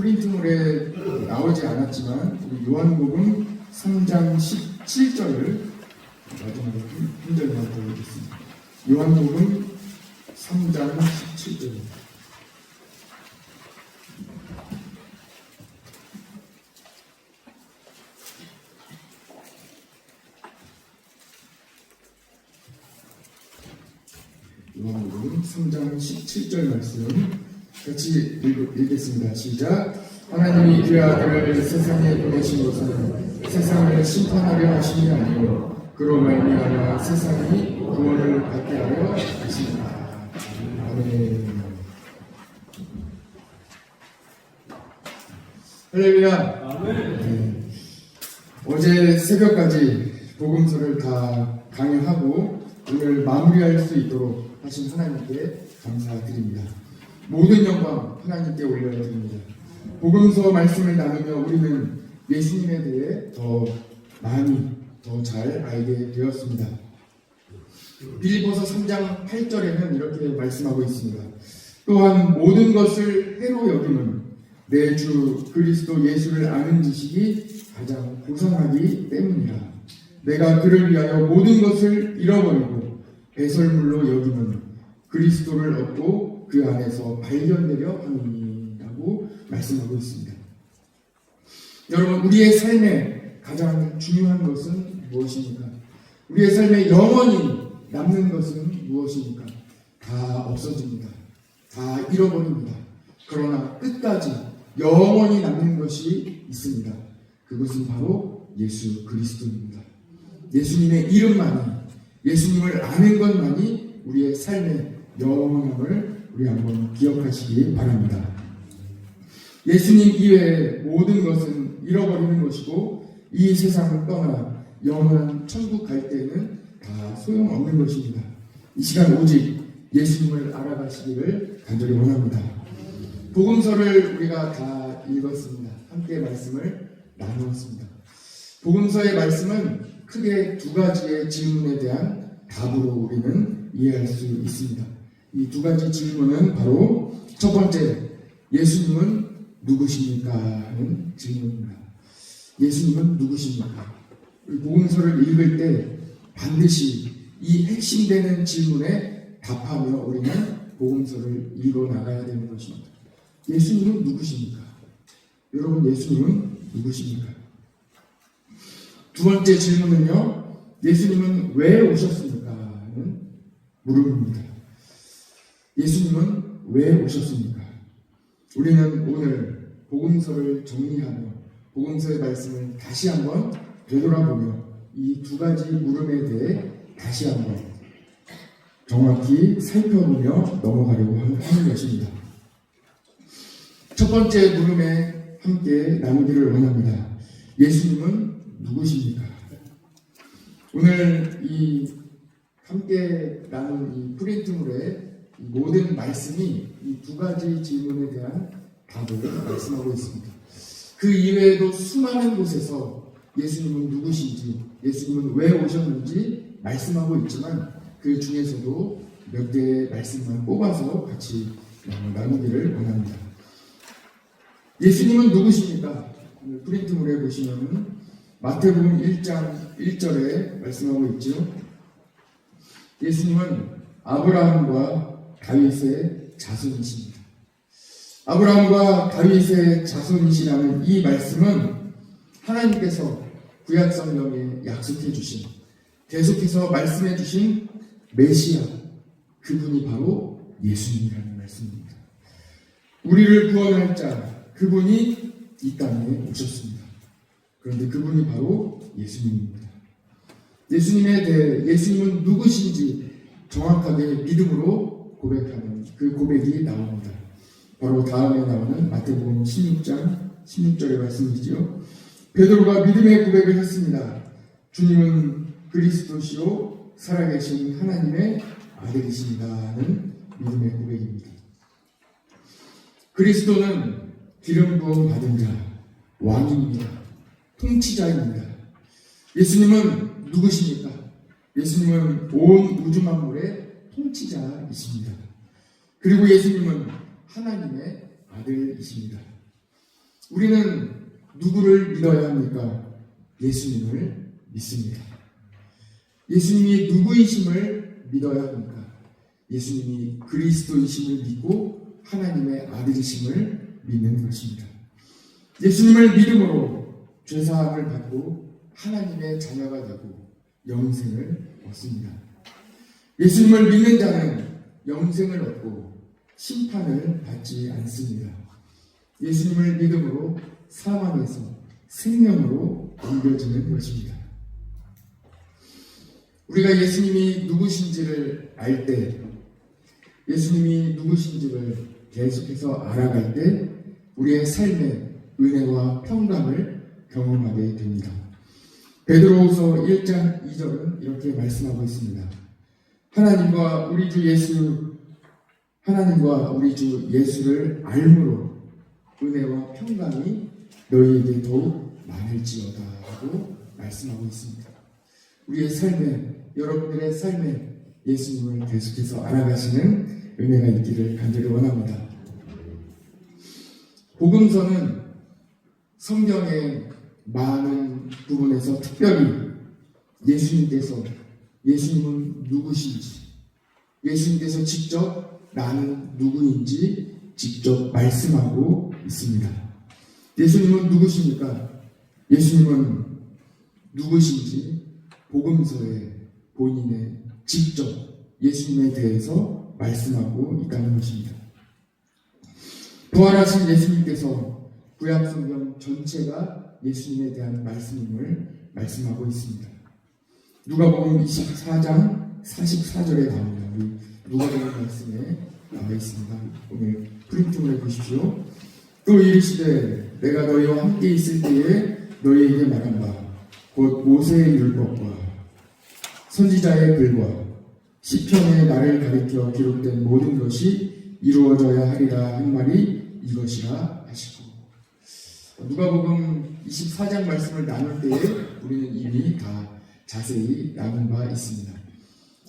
프린트물에 나오지 않았지만 요한복음 3장 17절을 마지막으로 한 절만 보겠습니다. 요한복음 3장 17절. 요한복음 3장 17절 말씀 같이 읽, 읽겠습니다. 시작. 하나님이 그의 아들을 세상에 보내신 것은 세상을 심판하려 하심이 아니요 그로 말미암아 세상이 구원을 받게 하려 하십니다. 아멘. 할렐루야. 네. 어제 새벽까지 복음서를 다 강연하고 오늘 마무리할 수 있도록 하신 하나님께 감사드립니다. 모든 영광 하나님께 올려드립니다. 복음서 말씀을 나누며 우리는 예수님에 대해 더 많이 더 잘 알게 되었습니다. 빌리보서 3장 8절에는 이렇게 말씀하고 있습니다. 또한 모든 것을 해로 여기는 내 주 그리스도 예수를 아는 지식이 가장 고상하기 때문이라. 내가 그를 위하여 모든 것을 잃어버리고 배설물로 여기는 그리스도를 얻고 그 안에서 발견되려 하느니라고 말씀하고 있습니다. 여러분 우리의 삶에 가장 중요한 것은 무엇입니까? 우리의 삶에 영원히 남는 것은 무엇입니까? 다 없어집니다. 다 잃어버립니다. 그러나 끝까지 영원히 남는 것이 있습니다. 그것은 바로 예수 그리스도입니다. 예수님의 이름만이 예수님을 아는 것만이 우리의 삶의 영원함을 우리 한번 기억하시기 바랍니다. 예수님 이외의 모든 것은 잃어버리는 것이고 이 세상을 떠나 영원한 천국 갈 때는 다 소용없는 것입니다. 이 시간 오직 예수님을 알아가시기를 간절히 원합니다. 복음서를 우리가 다 읽었습니다. 함께 말씀을 나누었습니다. 복음서의 말씀은 크게 두 가지의 질문에 대한 답으로 우리는 이해할 수 있습니다. 이 두 가지 질문은 바로 첫 번째, 예수님은 누구십니까? 하는 질문입니다. 예수님은 누구십니까? 복음서를 읽을 때 반드시 이 핵심되는 질문에 답하며 우리는 복음서를 읽어 나가야 되는 것입니다. 예수님은 누구십니까? 여러분 예수님은 누구십니까? 두 번째 질문은요. 예수님은 왜 오셨습니까? 하는 물음입니다. 예수님은 왜 오셨습니까? 우리는 오늘 복음서를 정리하며 복음서의 말씀을 다시 한번 되돌아보며 이 두 가지 물음에 대해 다시 한번 정확히 살펴보며 넘어가려고 하는 것입니다. 첫 번째 물음에 함께 나누기를 원합니다. 예수님은 누구십니까? 오늘 이 함께 나눈 이 프린트물의 이 모든 말씀이 이 두 가지 질문에 대한 답을 말씀하고 있습니다. 그 이외에도 수많은 곳에서 예수님은 누구신지, 예수님은 왜 오셨는지 말씀하고 있지만 그 중에서도 몇 개의 말씀만 뽑아서 같이 나누기를 원합니다. 예수님은 누구십니까? 프린트물에 보시면 마태복음 1장 1절에 말씀하고 있죠. 예수님은 아브라함과 다윗의 자손이십니다. 아브라함과 다윗의 자손이시라는 이 말씀은 하나님께서 구약 성경에 약속해 주신 계속해서 말씀해 주신 메시아 그분이 바로 예수님이라는 말씀입니다. 우리를 구원할 자 그분이 이 땅에 오셨습니다. 그런데 그분이 바로 예수님입니다. 예수님에 대해 예수님은 누구신지 정확하게 믿음으로 고백하는 그 고백이 나옵니다. 바로 다음에 나오는 마태복음 16장 16절의 말씀이지요. 베드로가 믿음의 고백을 했습니다. 주님은 그리스도시요 살아계신 하나님의 아들이십니다는 믿음의 고백입니다. 그리스도는 기름 부음 받은 자, 왕입니다. 통치자입니다. 예수님은 누구십니까? 예수님은 온 우주 만물의 통치자이십니다. 그리고 예수님은 하나님의 아들이십니다. 우리는 누구를 믿어야 합니까? 예수님을 믿습니다. 예수님이 누구이심을 믿어야 합니까? 예수님이 그리스도이심을 믿고 하나님의 아들이심을 믿는 것입니다. 예수님을 믿음으로 죄사함을 받고 하나님의 자녀가 되고 영생을 얻습니다. 예수님을 믿는 자는 영생을 얻고 심판을 받지 않습니다. 예수님을 믿음으로 사망에서 생명으로 옮겨지는 것입니다. 우리가 예수님이 누구신지를 알 때, 예수님이 누구신지를 계속해서 알아갈 때, 우리의 삶에 은혜와 평강을 경험하게 됩니다. 베드로후서 1장 2절은 이렇게 말씀하고 있습니다. 하나님과 우리 주 예수 하나님과 우리 주 예수를 알므로 은혜와 평강이 너희에게 더욱 많을지어다 하고 말씀하고 있습니다. 우리의 삶에 여러분들의 삶에 예수님을 계속해서 알아가시는 은혜가 있기를 간절히 원합니다. 복음서는 성경의 많은 부분에서 특별히 예수님께서 예수님은 누구신지 예수님께서 직접 나는 누구인지 직접 말씀하고 있습니다. 예수님은 누구십니까? 예수님은 누구신지 복음서에 본인의 직접 예수님에 대해서 말씀하고 있다는 것입니다. 부활하신 예수님께서 구약성경 전체가 예수님에 대한 말씀임을 말씀하고 있습니다. 누가복음 24장 44절에 나옵니다. 누가복음 말씀에 나와 있습니다. 오늘 프린팅을 해보십시오. 또 이르시되 내가 너희와 함께 있을 때에 너희에게 말한 바곧 모세의 율법과 선지자의 글과 시편에 나를 가리켜 기록된 모든 것이 이루어져야 하리라 한 말이 이것이라 하시고 누가복음 24장 말씀을 나눌 때에 우리는 이미 다 자세히 나눈 바 있습니다.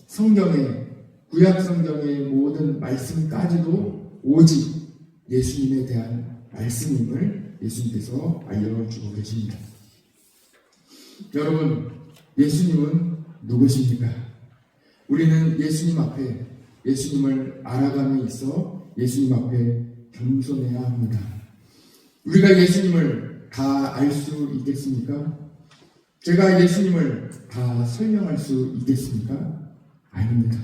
성경의 구약 성경의 모든 말씀까지도 오직 예수님에 대한 말씀임을 예수님께서 알려주고 계십니다. 여러분, 예수님은 누구십니까? 우리는 예수님 앞에 예수님을 알아감에 있어 예수님 앞에 겸손해야 합니다. 우리가 예수님을 다 알 수 있겠습니까? 제가 예수님을 다 설명할 수 있겠습니까? 아닙니다.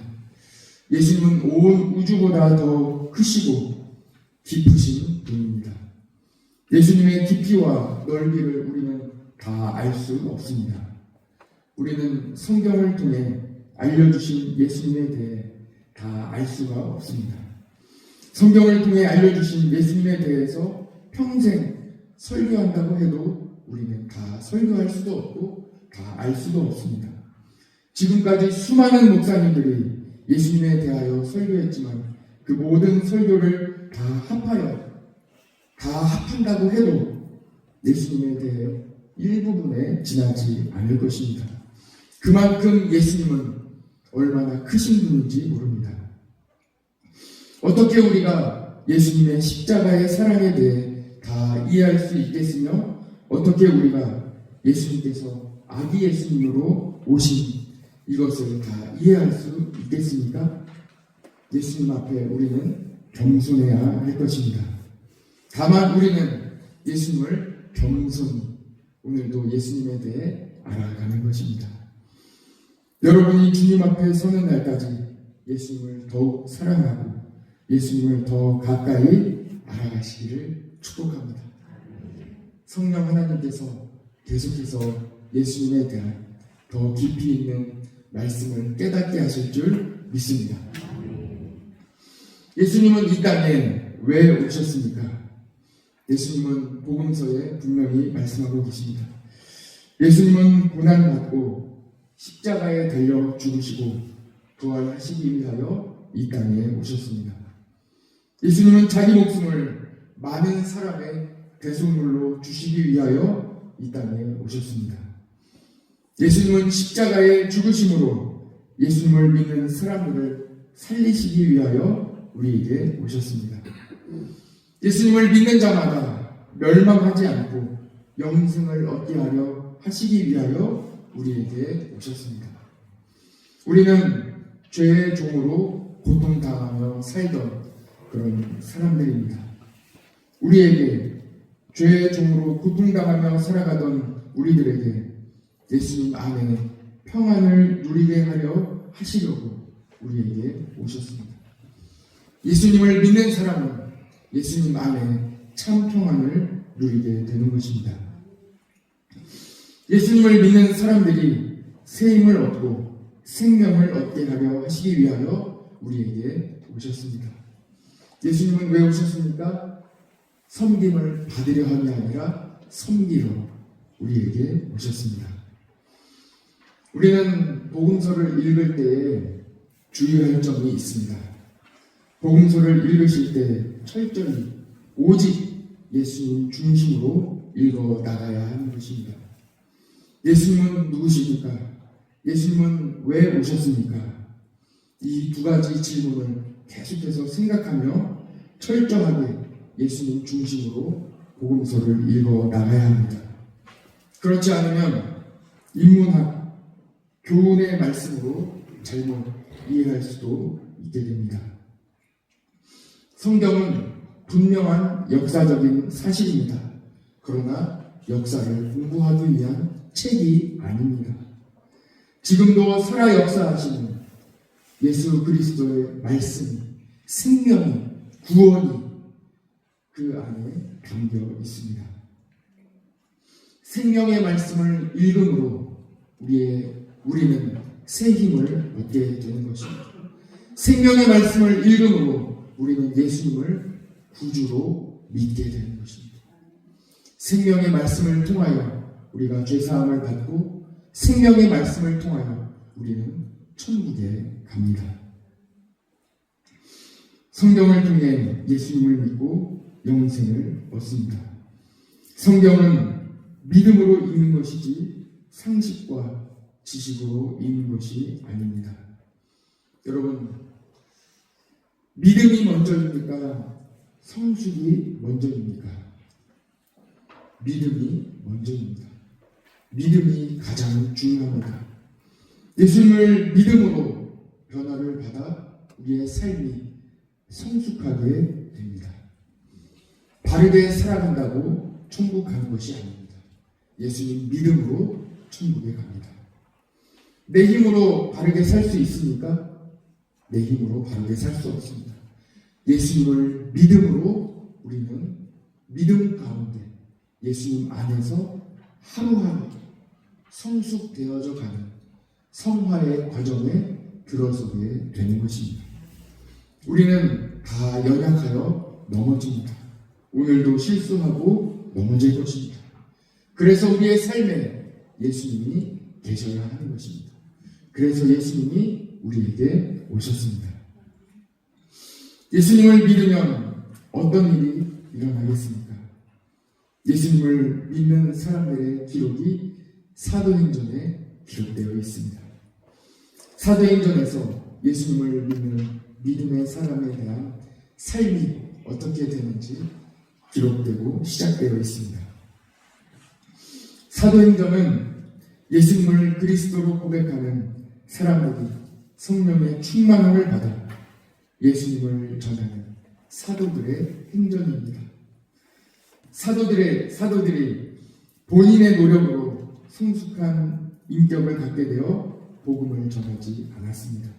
예수님은 온 우주보다 더 크시고 깊으신 분입니다. 예수님의 깊이와 넓이를 우리는 다 알 수 없습니다. 우리는 성경을 통해 알려주신 예수님에 대해 다 알 수가 없습니다. 성경을 통해 알려주신 예수님에 대해서 평생 설교한다고 해도 우리는 다 설교할 수도 없고 다 알 수도 없습니다. 지금까지 수많은 목사님들이 예수님에 대하여 설교했지만 그 모든 설교를 다 합하여 다 합한다고 해도 예수님에 대해 일부분에 지나지 않을 것입니다. 그만큼 예수님은 얼마나 크신 분인지 모릅니다. 어떻게 우리가 예수님의 십자가의 사랑에 대해 다 이해할 수 있겠으며 어떻게 우리가 예수님께서 아기 예수님으로 오신 이것을 다 이해할 수 있겠습니까? 예수님 앞에 우리는 겸손해야 할 것입니다. 다만 우리는 예수님을 겸손히 오늘도 예수님에 대해 알아가는 것입니다. 여러분이 주님 앞에 서는 날까지 예수님을 더욱 사랑하고 예수님을 더 가까이 알아가시기를 축복합니다. 성령 하나님께서 계속해서 예수님에 대한 더 깊이 있는 말씀을 깨닫게 하실 줄 믿습니다. 예수님은 이 땅에 왜 오셨습니까? 예수님은 복음서에 분명히 말씀하고 계십니다. 예수님은 고난받고 십자가에 달려 죽으시고 부활하시기 위하여 이 땅에 오셨습니다. 예수님은 자기 목숨을 많은 사람의 대속물로 주시기 위하여 이 땅에 오셨습니다. 예수님은 십자가에 죽으심으로 예수님을 믿는 사람들을 살리시기 위하여 우리에게 오셨습니다. 예수님을 믿는 자마다 멸망하지 않고 영생을 얻게 하려 하시기 위하여 우리에게 오셨습니다. 우리는 죄의 종으로 고통당하며 살던 그런 사람들입니다. 우리에게 죄의 종으로 고통당하며 살아가던 우리들에게 예수님 안에 평안을 누리게 하려 하시려고 우리에게 오셨습니다. 예수님을 믿는 사람은 예수님 안에 참 평안을 누리게 되는 것입니다. 예수님을 믿는 사람들이 새 힘을 얻고 생명을 얻게 하려 하시기 위하여 우리에게 오셨습니다. 예수님은 왜 오셨습니까? 섬김을 받으려 함이 아니라 섬기러 우리에게 오셨습니다. 우리는 복음서를 읽을 때에 주의할 점이 있습니다. 복음서를 읽으실 때 철저히 오직 예수님 중심으로 읽어 나가야 하는 것입니다. 예수님은 누구십니까? 예수님은 왜 오셨습니까? 이 두 가지 질문을 계속해서 생각하며 철저하게 예수님 중심으로 복음서를 읽어 나가야 합니다. 그렇지 않으면 인문학, 교훈의 말씀으로 잘못 이해할 수도 있게 됩니다. 성경은 분명한 역사적인 사실입니다. 그러나 역사를 공부하기 위한 책이 아닙니다. 지금도 살아 역사하시는 예수 그리스도의 말씀이 생명이 구원이 그 안에 담겨 있습니다. 생명의 말씀을 읽음으로 우리의 우리는 새 힘을 얻게 되는 것입니다. 생명의 말씀을 읽음으로 우리는 예수님을 구주로 믿게 되는 것입니다. 생명의 말씀을 통하여 우리가 죄 사함을 받고 생명의 말씀을 통하여 우리는 천국에 갑니다. 성경을 통해 예수님을 믿고 영생을 얻습니다. 성경은 믿음으로 읽는 것이지 상식과 지식으로 읽는 것이 아닙니다. 여러분, 믿음이 먼저입니까? 성숙이 먼저입니까? 믿음이 먼저입니다. 믿음이 가장 중요합니다. 예수님을 믿음으로 변화를 받아 우리의 삶이 성숙하게 됩니다. 바르게 살아간다고 천국 가는 것이 아닙니다. 예수님 믿음으로 천국에 갑니다. 내 힘으로 바르게 살 수 있습니까? 내 힘으로 바르게 살 수 없습니다. 예수님을 믿음으로 우리는 믿음 가운데 예수님 안에서 하루하루 성숙되어져 가는 성화의 과정에 들어서게 되는 것입니다. 우리는 다 연약하여 넘어집니다. 오늘도 실수하고 넘어질 것입니다. 그래서 우리의 삶에 예수님이 계셔야 하는 것입니다. 그래서 예수님이 우리에게 오셨습니다. 예수님을 믿으면 어떤 일이 일어나겠습니까? 예수님을 믿는 사람들의 기록이 사도행전에 기록되어 있습니다. 사도행전에서 예수님을 믿는 믿음의 사람에 대한 삶이 어떻게 되는지 기록되고 시작되어 있습니다. 사도행전은 예수님을 그리스도로 고백하는 사람들이 성령의 충만함을 받아 예수님을 전하는 사도들의 행전입니다. 사도들의 사도들이 본인의 노력으로 성숙한 인격을 갖게 되어 복음을 전하지 않았습니다.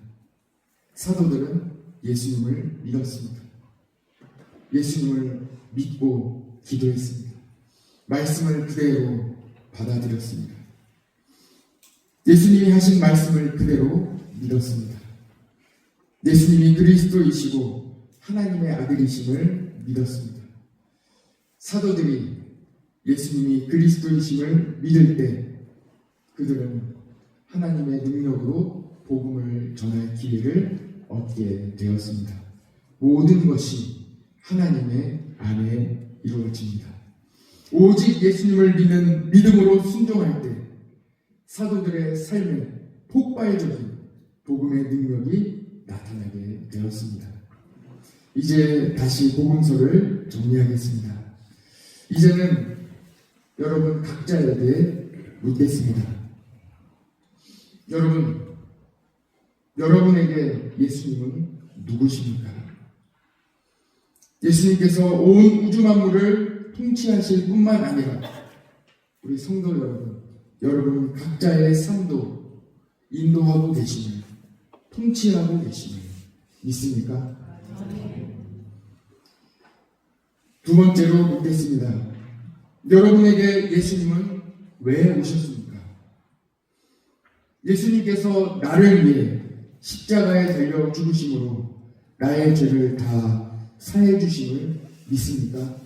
사도들은 예수님을 믿었습니다. 예수님을 믿고 기도했습니다. 말씀을 그대로 받아들였습니다. 예수님이 하신 말씀을 그대로 믿었습니다. 예수님이 그리스도이시고 하나님의 아들이심을 믿었습니다. 사도들이 예수님이 그리스도이심을 믿을 때 그들은 하나님의 능력으로 복음을 전할 기회를 얻게 되었습니다. 모든 것이 하나님의 안에 이루어집니다. 오직 예수님을 믿는 믿음으로 순종할 때 사도들의 삶에 폭발적인 복음의 능력이 나타나게 되었습니다. 이제 다시 복음서를 정리하겠습니다. 이제는 여러분 각자에게 묻겠습니다. 여러분, 여러분에게 예수님은 누구십니까? 예수님께서 온 우주 만물을 통치하실 뿐만 아니라 우리 성도 여러분, 여러분 각자의 삶도 인도하고 계시는 통치하고 계시는 믿습니까? 두 번째로 묻겠습니다. 여러분에게 예수님은 왜 오셨습니까? 예수님께서 나를 위해 십자가에 달려 죽으심으로 나의 죄를 다 사해 주심을 믿습니까?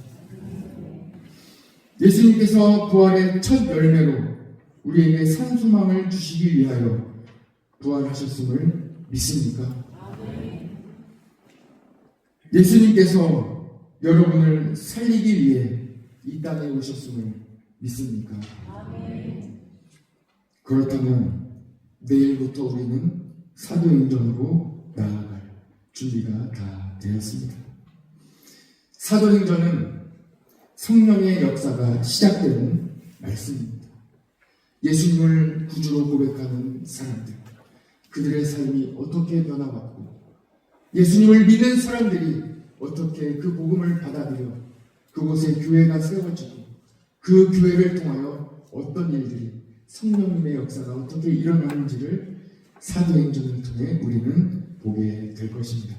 예수님께서 부활의 첫 열매로 우리에게 산소망을 주시기 위하여 부활하셨음을 믿습니까? 예수님께서 여러분을 살리기 위해 이 땅에 오셨음을 믿습니까? 그렇다면 내일부터 우리는 사도행전으로 나아갈 준비가 다 되었습니다. 사도행전은 성령의 역사가 시작되는 말씀입니다. 예수님을 구주로 고백하는 사람들, 그들의 삶이 어떻게 변화받고 예수님을 믿는 사람들이 어떻게 그 복음을 받아들여 그곳에 교회가 세워지고 그 교회를 통하여 어떤 일들이 성령님의 역사가 어떻게 일어나는지를 사도행전을 통해 우리는 보게 될 것입니다.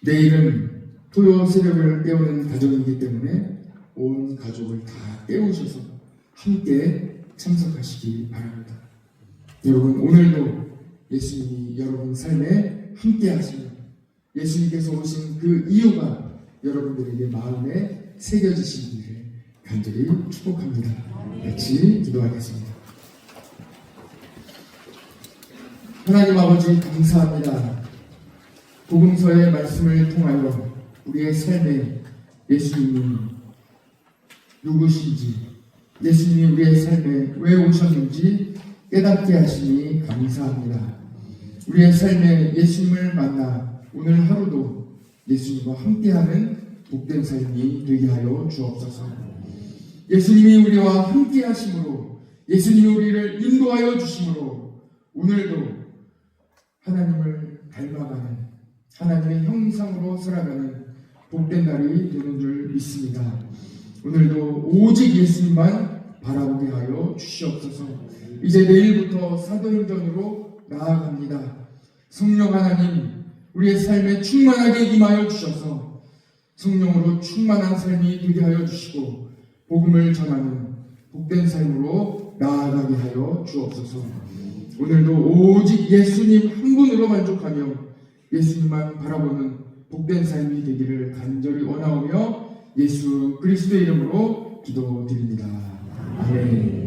내일은 토요 새벽을 깨우는 가족이기 때문에 온 가족을 다 깨우셔서 함께 참석하시기 바랍니다. 여러분 오늘도 예수님이 여러분 삶에 함께 하시며 예수님께서 오신 그 이유가 여러분들에게 마음에 새겨지시기를 간절히 축복합니다. 같이 기도하겠습니다. 하나님 아버지 감사합니다. 복음서의 말씀을 통하여 우리의 삶에 예수님이 누구신지, 예수님이 우리의 삶에 왜 오셨는지 깨닫게 하시니 감사합니다. 우리의 삶에 예수님을 만나 오늘 하루도 예수님과 함께하는 복된 삶이 되게 하여 주옵소서. 예수님이 우리와 함께 하심으로 예수님이 우리를 인도하여 주심으로 오늘도 하나님을 닮아가는 하나님의 형상으로 살아가는 복된 날이 되는 줄 믿습니다. 오늘도 오직 예수님만 바라보게 하여 주시옵소서. 이제 내일부터 사도행전으로 나아갑니다. 성령 하나님, 우리의 삶에 충만하게 임하여 주셔서 성령으로 충만한 삶이 되게 하여 주시고 복음을 전하는 복된 삶으로 나아가게 하여 주옵소서. 오늘도 오직 예수님 한 분으로 만족하며 예수님만 바라보는 복된 삶이 되기를 간절히 원하오며 예수 그리스도의 이름으로 기도드립니다. 아멘.